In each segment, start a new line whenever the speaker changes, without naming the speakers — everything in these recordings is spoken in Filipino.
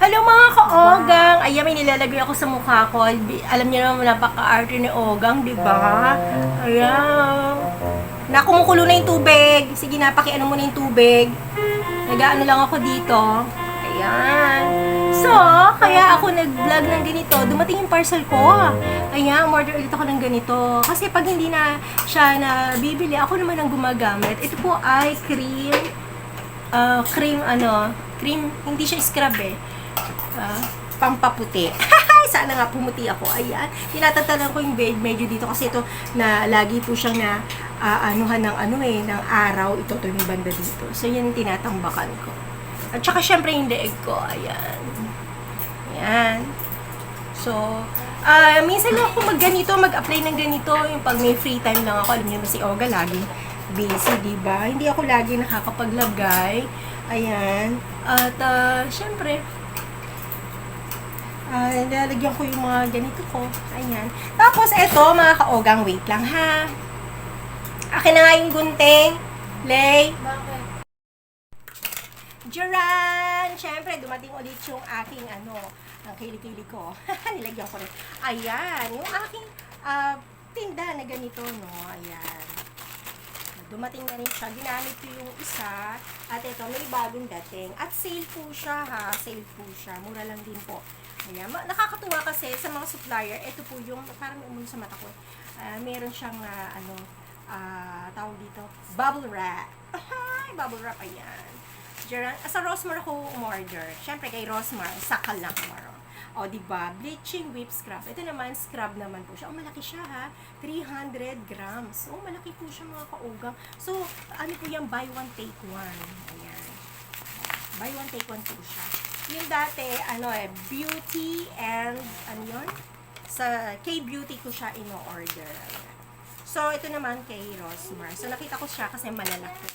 Hello mga ka-Ogang! Ayan, may nilalagay ako sa mukha ko. Alam niyo naman, napaka-arte ni Ogang, di ba? Ayan. Na, kumukulo na yung tubig. Sige na, pakiano mo na yung tubig. Nag-ano lang ako dito. Ayan. So, kaya ako nag-vlog ng ganito. Dumating yung parcel ko. Ayan, order ulit ako ng ganito. Kasi pag hindi na siya na bibili, ako naman ang gumagamit. Ito po ay cream ah, cream ano, cream, hindi siya scrub eh. Ah, pampaputi. Sana nga pumuti ako. Ayan. Tinatatalan ko yung bed medyo dito kasi ito na lagi po siyang na ah, anuhan ng ano eh, ng araw. Ito to yung banda dito. So, yan yung tinatambakan ko. At saka syempre yung leeg ko. Ayan. Ayan. So, ah minsan lang ako mag-ganito, mag-apply ng ganito, yung pag may free time lang ako, alam niyo ba si Oga, laging busy, di ba? Hindi ako lagi nakakapaglagay. Ayan. At, ah, syempre, ah, nilalagyan ko yung mga ganito ko. Ayan. Tapos, eto, mga ka-ogang, wait lang, ha? Akin na nga yung gunting. Lay.
Bakit?
Jaran! Siyempre, dumating ulit yung aking, ano, ang kilikili ko. Nilagyan ko rin. Ayan, yung aking ah, tinda na ganito, no? Ayan. Dumating na rin siya. Ginamit ko yung isa. At ito, may bagong dating. At sale po siya, ha? Sale po siya. Mura lang din po. Ayan. Nakakatuwa kasi sa mga supplier, ito po yung, parang may umuno sa mata ko. Ah, meron siyang, ah, ano, ah, tawag dito, bubble wrap. Ay, bubble wrap, ayan. Gerard, sa Rosmar ako umorder. Siyempre kay Rosmar, sakal lang kumaro. O, di ba? Bleaching whip scrub. Ito naman, scrub naman po siya. O, malaki siya ha. 300 grams. O, malaki po siya mga kaugang. So, ano po yan? Buy one, take one. Ayan. Buy one, take one po siya. Yung dati, ano eh, beauty and, ano yun? Sa K-beauty ko siya ino-order. So, ito naman kay Rosmar. So, nakita ko siya kasi malalaki.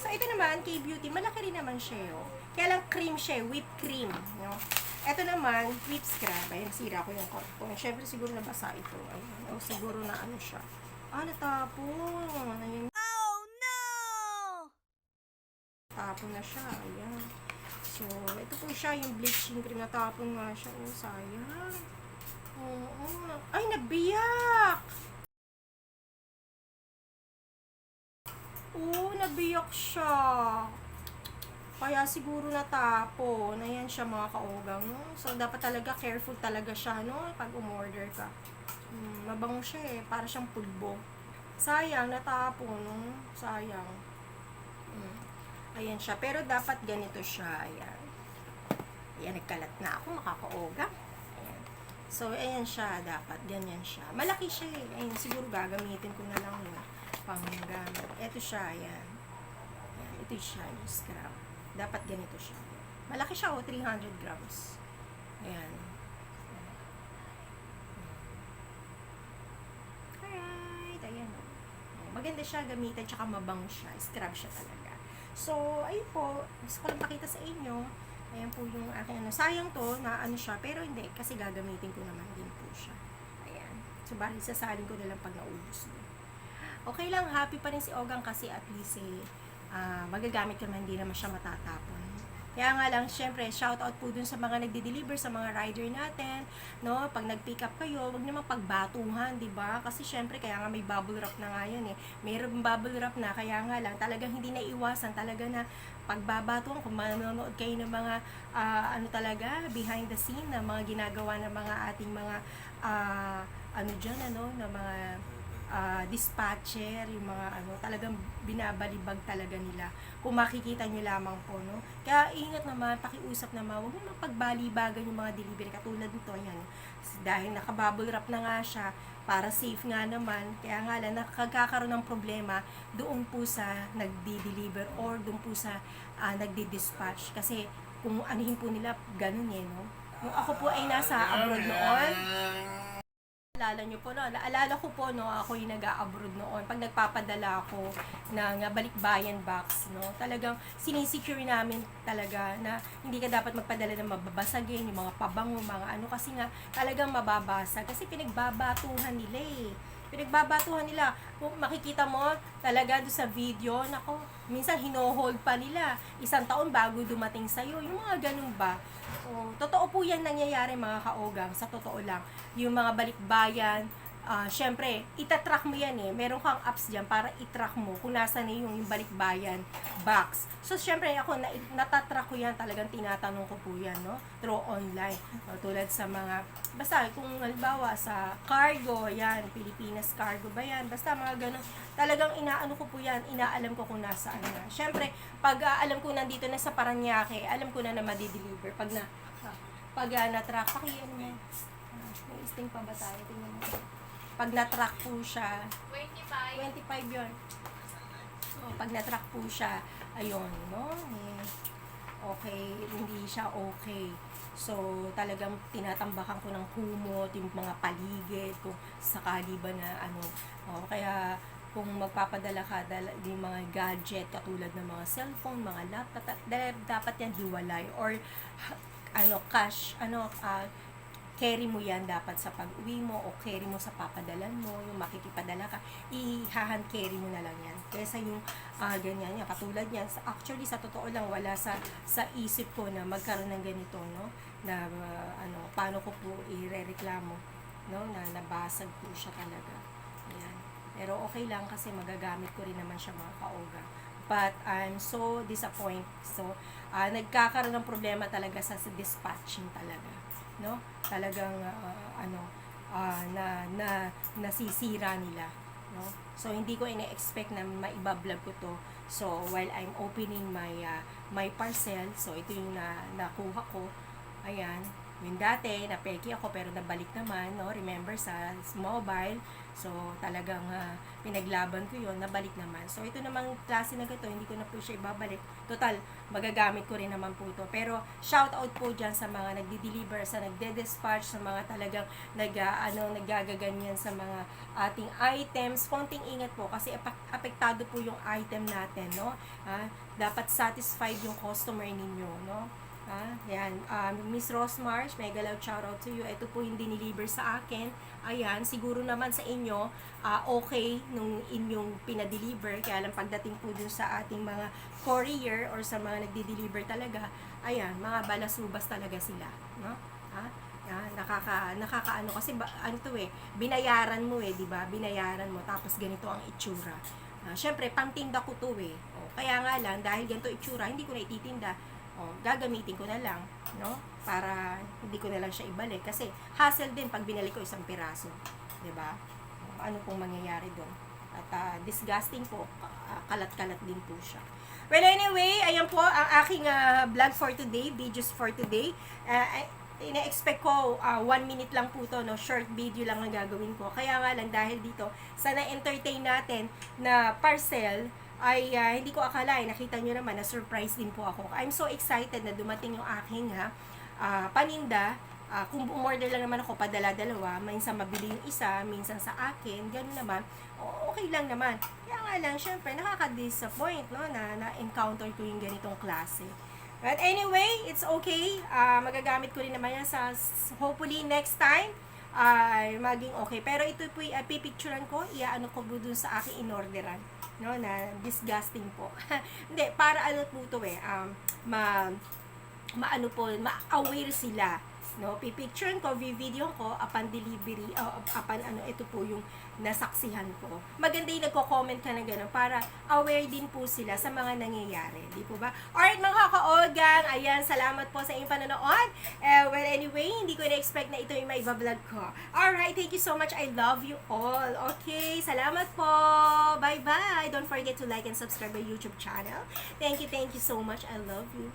So, ito naman, kay Beauty, malaki rin naman siya, yo. Kaya lang cream siya, whipped cream, no? Ito naman, whip scrub. Ayan, sira ko yung karton. Siyempre, siguro nabasa ito. Ayan. O, siguro na ano siya. Ah, natapon. Ayan.
Oh no!
Tapon na siya. Ayan. So, ito po siya, yung bleaching cream. Natapon nga siya. Oh, sayang. Oo. Ay, nabiyak! Oo, nabiyak siya. Kaya siguro natapon. Ayan siya mga kaogang. No? So, dapat talaga careful talaga siya no? pag umorder ka. Hmm, mabango siya eh. Para siyang pulbo. Sayang, natapon. No? Sayang. Hmm. Ayan siya. Pero dapat ganito siya. Ayan. Ayan, nagkalat na ako. Makakaoga. Ayan. So, ayan siya. Dapat ganyan siya. Malaki siya eh. Ayan, siguro gagamitin ko na lang yun. Panggamit. Ito siya. Ayan. Ayan. Ito siya. Yung scrub. Dapat ganito siya. Malaki siya oh. 300 grams. Ayan. Alright. Ayan oh. Maganda siya gamitin. Tsaka mabango siya. Scrub siya talaga. So, ayun po. Gusto ko lang pakita sa inyo. Ayan po yung aking ano. Sayang to na ano siya. Pero hindi. Kasi gagamitin ko naman din po siya. Ayan. So, bali sasalin ko na lang pag naubos na. Okay lang. Happy pa rin si Ogang kasi at least eh, ah, magagamit ko naman. Hindi naman siya matatapon. Kaya nga lang, syempre, shout out po dun sa mga nagde-deliver, sa mga rider natin, no? Pag nag-pick up kayo, wag naman pagbatuhan, di ba? Kasi syempre, kaya nga may bubble wrap na nga yun eh. Mayroong bubble wrap na, kaya nga lang, talagang hindi na iwasan, talaga na pagbabatuhan, kung manonood kayo ng mga, ah, ano talaga, behind the scene, na mga ginagawa ng mga ating mga, ah, ano dyan, ano, na mga, ah, dispatcher, yung mga ano, talagang binabalibag talaga nila. Kung makikita nyo lamang po, no? Kaya ingat naman, pakiusap naman, huwag naman pagbalibagan yung mga delivery. Katulad nito, yan. Dahil nakabubble wrap na nga siya, para safe nga naman, kaya nga lang, nakakakaroon ng problema doon po sa nagdi-deliver or doon po sa ah, nagdi-dispatch. Kasi kung anuhin po nila, ganun eh, no? Nung ako po ay nasa abroad noon, Alala nyo po, no? Naalala ko po, no, ako yung nag-abroad noon. Pag nagpapadala ako ng uh, balikbayan box, no, talagang sinisecure namin talaga na hindi ka dapat magpadala ng mababasagin, yung mga pabango, mga ano, kasi nga talagang mababasa. Kasi pinagbabatuhan nila eh. Pinagbabatuhan nila. Kung makikita mo talaga doon sa video, nako, minsan hinohold pa nila. Isang taon bago dumating sa'yo. Yung mga ganun ba? Oh, totoo po yan nangyayari mga kaogang, sa totoo lang. Yung mga balikbayan, ah syempre, itatrack mo yan eh. Meron kang apps dyan para itrack mo kung nasa na yung, yung balikbayan box. So, syempre, ako, na, natatrack ko yan. Talagang tinatanong ko po yan, no? Through online. O, tulad sa mga, basta, kung halimbawa sa cargo, yan, Pilipinas cargo ba yan? Basta, mga ganun. Talagang inaano ko po yan. Inaalam ko kung nasaan na. Syempre, pag ah, alam ko nandito na sa Paranaque, alam ko na na madideliver. Pag na, ah, pag uh, na-track, pakiyan mo. Ah, may isting pa ba tayo? Tingnan mo. Pag na-track po siya,
25.
25 yun. So, pag na-track po siya, ayun, no? Eh, okay, hindi siya okay. So, talagang tinatambakan ko ng kumot, yung mga paligid, kung sakali ba na ano. Oh, kaya, kung magpapadala ka, dala, yung mga gadget, katulad ng mga cellphone, mga laptop, dapat yan hiwalay. Or, ano, cash, ano, ah, carry mo yan dapat sa pag-uwi mo o carry mo sa papadalan mo, yung makikipadala ka, i-hand carry mo na lang yan. Kesa yung ah, ganyan yan, katulad yan, actually sa totoo lang, wala sa sa isip ko na magkaroon ng ganito, no? Na ah, ano, paano ko po irereklamo, no? Na nabasag po siya talaga. Ayan. Pero okay lang kasi magagamit ko rin naman siya mga kaoga. But I'm so disappointed. So, ah, nagkakaroon ng problema talaga sa dispatching talaga no? Talagang ah, ano ah, na na nasisira nila, no? So hindi ko ina-expect na maiba-vlog ko to. So while I'm opening my ah, my parcel, so ito yung na nakuha ko. Ayan, yung dati na peki ako pero nabalik naman, no? Remember sa mobile. So talagang ah, pinaglaban ko 'yon, nabalik naman. So ito namang klase na ganito, hindi ko na po siya ibabalik. Total, magagamit ko rin naman po ito. Pero shout out po diyan sa mga nagdi-deliver, sa nagde-dispatch, sa mga talagang nag ah, ano naggagaganyan sa mga ating items. Konting ingat po kasi ap- apektado po yung item natin, no? Ah, dapat satisfied yung customer ninyo, no? Ah, yan. Um, Miss Rosmars, mega loud shoutout to you. Ito po yung diniliver sa akin. Ayan, siguro naman sa inyo, ah, okay nung inyong pinadeliver. Kaya lang pagdating po dun sa ating mga courier or sa mga nagdi-deliver talaga, ayan, mga balasubas talaga sila. No? Ha? Ah, nakaka nakakaano kasi ba, ano to eh binayaran mo eh di ba binayaran mo tapos ganito ang itsura Ah, syempre pangtinda ko to eh o, kaya nga lang dahil ganito itsura hindi ko na ititinda o, gagamitin ko na lang, no? Para hindi ko na lang siya ibalik. Kasi hassle din pag binalik ko isang piraso. 'di ba? O, Ano pong mangyayari doon? At ah, disgusting po, ah, kalat-kalat din po siya. Well, anyway, ayan po ang aking ah, vlog for today, videos for today. Ah, ina-expect ko ah, one minute lang po to, no? short video lang ang gagawin ko. Kaya nga lang dahil dito, sa na-entertain natin na parcel, ay ah, hindi ko akalain, nakita nyo naman, na-surprise din po ako. I'm so excited na dumating yung aking ha, ah, paninda. Ah, kung umorder lang naman ako, padala-dalawa, minsan mabili yung isa, minsan sa akin, ganun naman, okay lang naman. Kaya nga lang, syempre, nakaka-disappoint, no, na na-encounter ko yung ganitong klase. But anyway, it's okay. Ah, magagamit ko rin naman yan sa, hopefully, next time, ay maging okay. Pero ito po, uh, ko, iaano ko po dun sa aking inorderan. No, na disgusting po. Hindi, para ano po to eh, um, ma, maano po, ma-aware sila. No, pipicturean ko, video ko, upon delivery, uh, upon ano, ito po yung nasaksihan ko. Maganda yung nagko-comment ka na gano'n para aware din po sila sa mga nangyayari. Di po ba? Alright mga kaogang, ayan, salamat po sa inyong panonood. Eh, well, ko na-expect na ito yung maibablog ko. Alright, thank you so much. I love you all. Okay, salamat po. Bye-bye. Don't forget to like and subscribe my YouTube channel. Thank you, thank you so much. I love you.